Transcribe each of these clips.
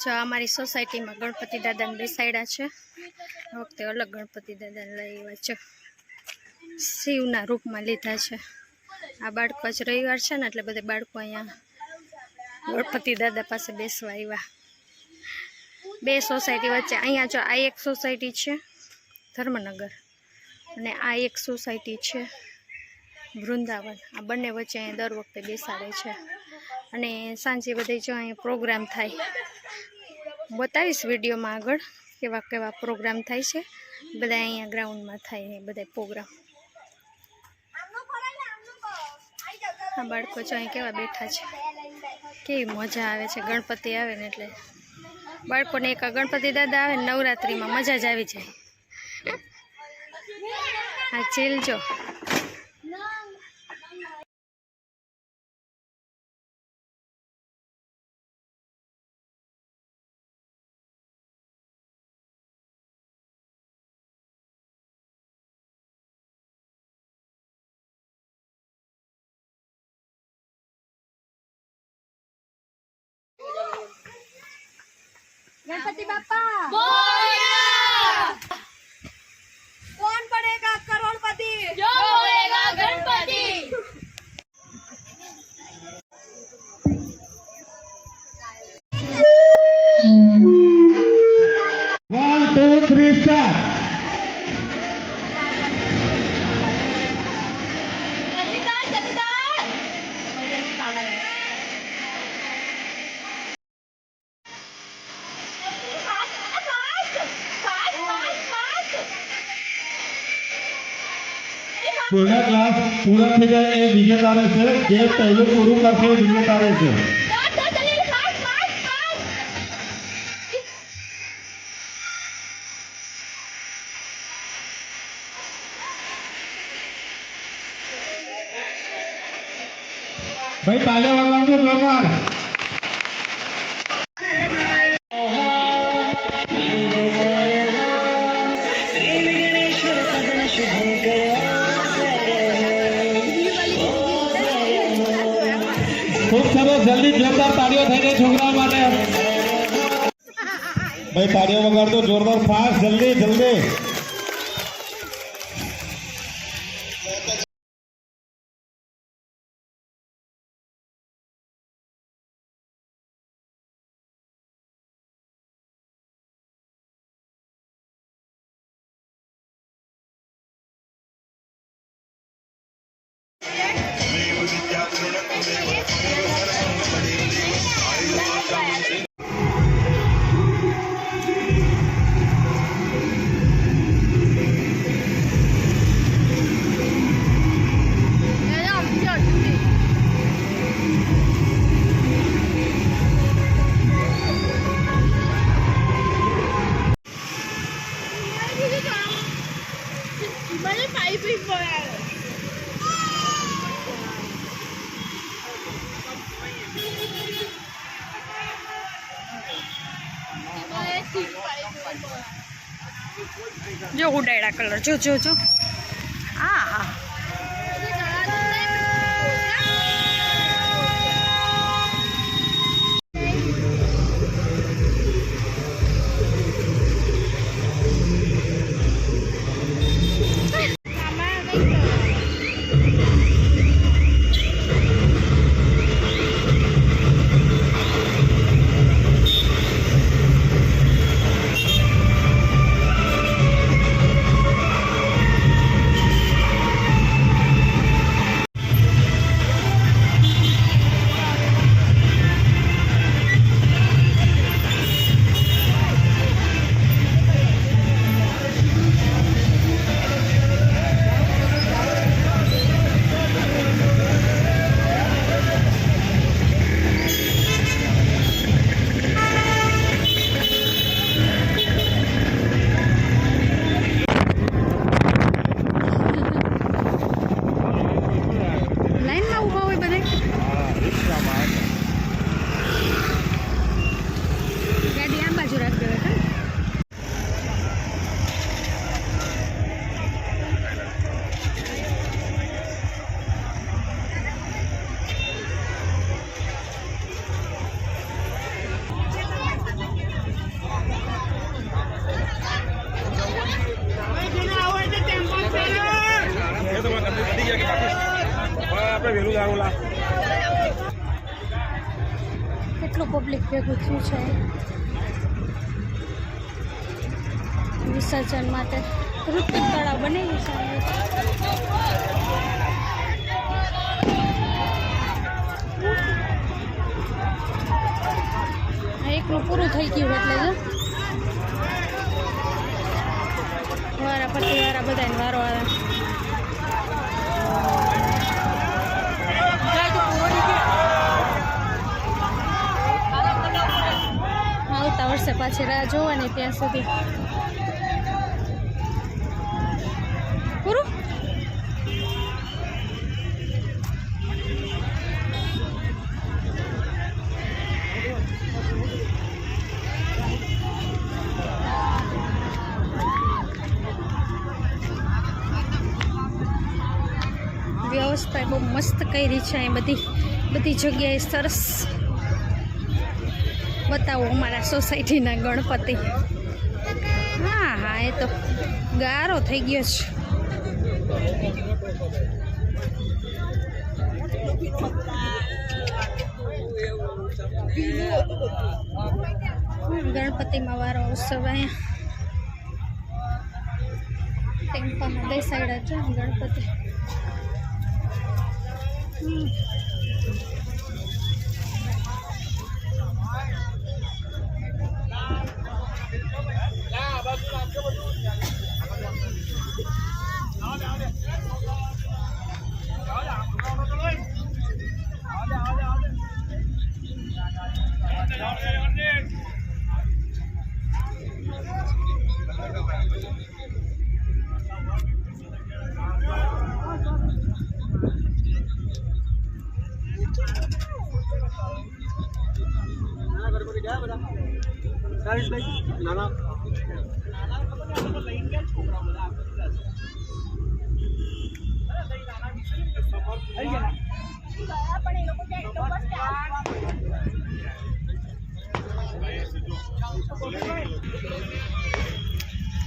જો અમારી સોસાયટીમાં ગણપતિ દાદાને બેસાડ્યા છે. આ વખતે અલગ ગણપતિ દાદાને લઈ આવ્યા છે. શિવના રૂપમાં લીધા છે. આ બાળકો જ રવિવાર છે ને એટલે બધા બાળકો અહીંયા ગણપતિ દાદા પાસે બેસવા આવ્યા. બે સોસાયટી વચ્ચે, અહીંયા જો આ એક સોસાયટી છે, ધર્મનગર, અને આ એક સોસાયટી છે, વૃંદાવન. આ બંને વચ્ચે અહીંયા દર વખતે બેસાડે છે. અને સાંજે બધે જો અહીંયા પ્રોગ્રામ થાય બતાવીશ વિડીયોમાં આગળ કેવા કેવા પ્રોગ્રામ થાય છે. બધા અહીંયા ગ્રાઉન્ડમાં થાય એ બધા પ્રોગ્રામ. આ બાળકો જો અહીં કેવા બેઠા છે. કેવી મજા આવે છે. ગણપતિ આવે ને એટલે. બાળકોને એક આ ગણપતિ દાદા આવે નવરાત્રિમાં મજા જ આવી જાય. હા ચીલ જો 뭐? પૂરા ક્લાસ પૂરા થઈ જાય એ વિજેતા રહેશે જે પહેલું પૂરું કરશે એ વિજેતા રહેશે ભાઈ, પાલે વાળવાનું જોરદાર જોરદાર તાળીઓ થઈ ગઈ છોકરા માટે. ભાઈ તાળીઓ વગાડતો જોરદાર ફાસ્ટ જલ્દી જલ્દી. મને જો ઉડાયડા કલર જો જો જો. આ હા છે. વિસર્જન માટે કૃત્રિમ તળાવ બનેલું છે. એકનું પૂરું થઈ ગયું એટલે વારા પછી વારા બધાને વારો આવે. આવતા પાછી રાહ જોવાની ત્યાં સુધી. પૂરું? વ્યવસ્થા બહુ મસ્ત કરી છે અહીં બધી. બધી જગ્યાએ સરસ બતાવો અમારા સોસાયટીના ગણપતિ. હા હા, એ તો ગારો થઈ ગયો છે. ગણપતિમાં વારો ઉત્સવ અહીંયા. ટેમ્પામાં બેસાડ્યા છે ગણપતિ. હમ.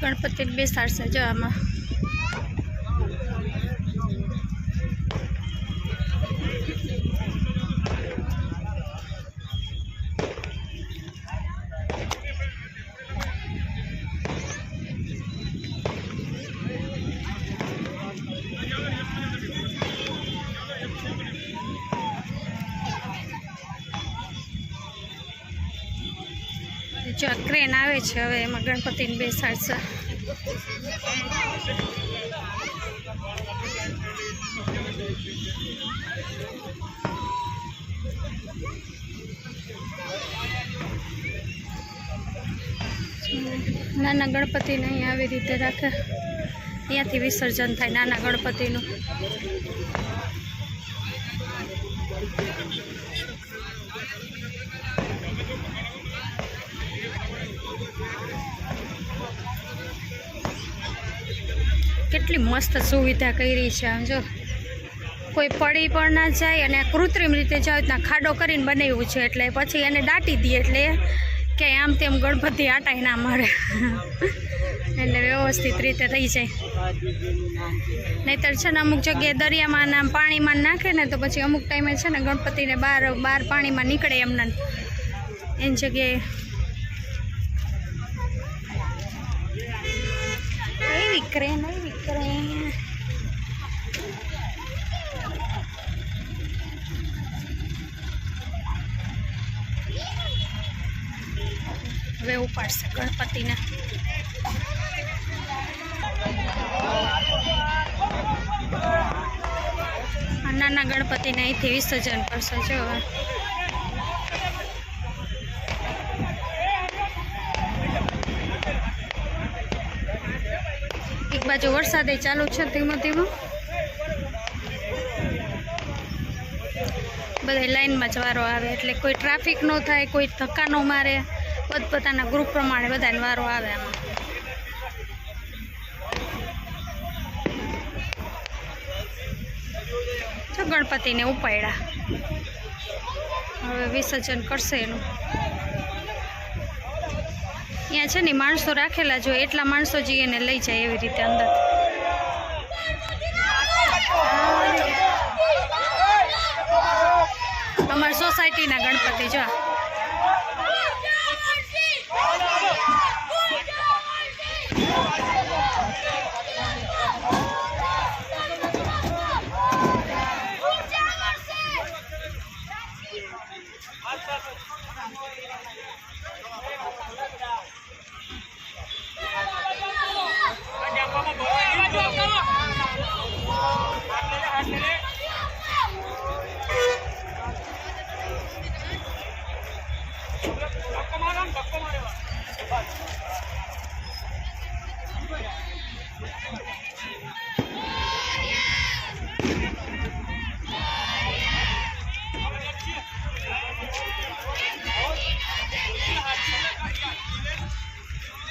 ગણપતિ બેસાડશે જો આમાં. જો ક્રેન આવે છે, હવે એમાં ગણપતિને બેસાડશે. નાના ગણપતિને અહીં આવી રીતે રાખે. અહીંયાથી વિસર્જન થાય નાના ગણપતિનું. કેટલી મસ્ત સુવિધા કરી છે આમ જો. કોઈ પડી પણ ના જાય અને કૃત્રિમ રીતે જાય ત્યાં ખાડો કરીને બનાવ્યું છે એટલે પછી એને દાટી દઈએ એટલે કે આમ તેમ ગણપતિ આટાય ના મારે. એટલે વ્યવસ્થિત રીતે થઈ જાય. નહીતર છે ને અમુક જગ્યાએ દરિયામાં ને પાણીમાં નાખે ને તો પછી અમુક ટાઈમે છે ને ગણપતિને બહાર બહાર પાણીમાં નીકળે એમને એની જગ્યાએ. એવી ક્રેન એવી ક્રેન હવે ઉપાડશે ગણપતિને આ નાના ગણપતિને અહીંથી વિસર્જન કરશો જો એક બાજુ વરસાદ ચાલુ છે ધીમો ધીમો. બધા લાઈનમાં જ વારો આવે એટલે કોઈ ટ્રાફિક ન થાય, કોઈ ધક્કા ન મારે, પોતપોતાના ગ્રુપ પ્રમાણે બધાને વારો આવે આમાં. ગણપતિને ઉપાડ્યા. હવે વિસર્જન કરશે એનું. અહીંયા છે ને માણસો રાખેલા જો એટલા માણસો જઈએ એને લઈ જાય એવી રીતે અંદર. અમારી સોસાયટીના ગણપતિ જો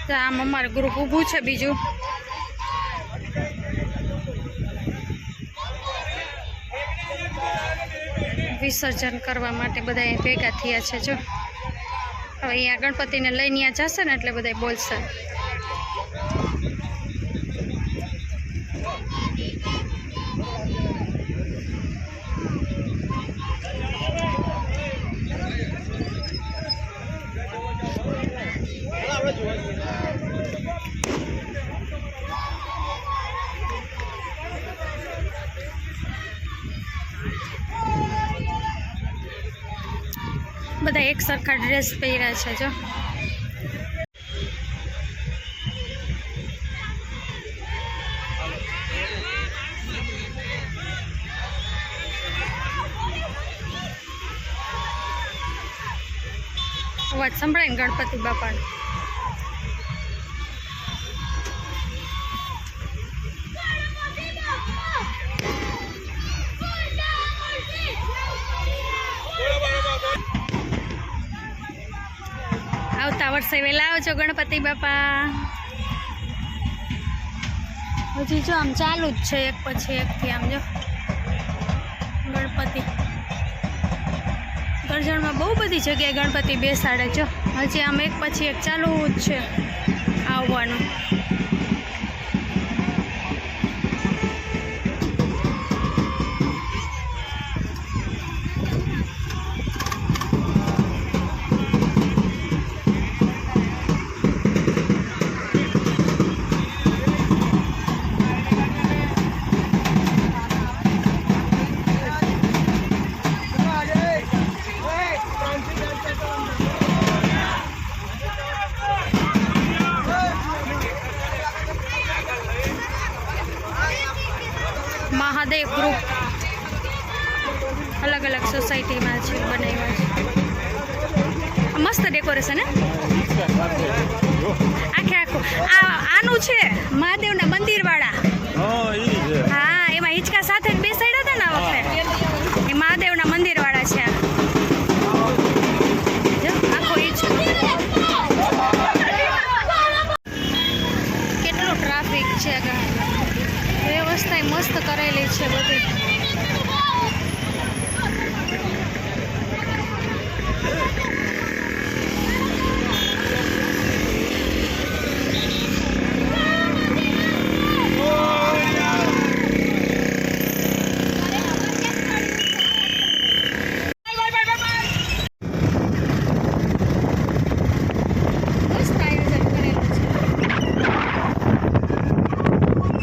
તો આમ અમારું ગ્રુપ ઊભું છે બીજું. વિસર્જન કરવા માટે બધા ભેગા થયા છે, જો. હવે અહીંયા ગણપતિને લઈને ત્યાં જશે ને એટલે બધા બોલશે બધા એક સરખા ડ્રેસ પહેર્યા છે જો. અવાજ સંભળાય ગણપતિ બાપાનો? વર્ષે વહેલા આવજો ગણપતિ બાપા. હજી જો આમ ચાલુ જ છે, એક પછી એકથી આમ જો. ગણપતિ. કરજણમાં બહુ બધી જગ્યાએ ગણપતિ બેસાડે જો હજી આમ એક પછી એક ચાલુ જ છે આવવાનું. મસ્ત ડેકોરેશન આખે આખું. આ આનું છે મહાદેવના મંદિરવાળા. હા એમાં હિંચકા સાથે બેસાડ્યા હતા ને વખતે? એ મહાદેવના મંદિરવાળા છે આખો કેટલો ટ્રાફિક છે વ્યવસ્થા મસ્ત કરેલી છે બધી.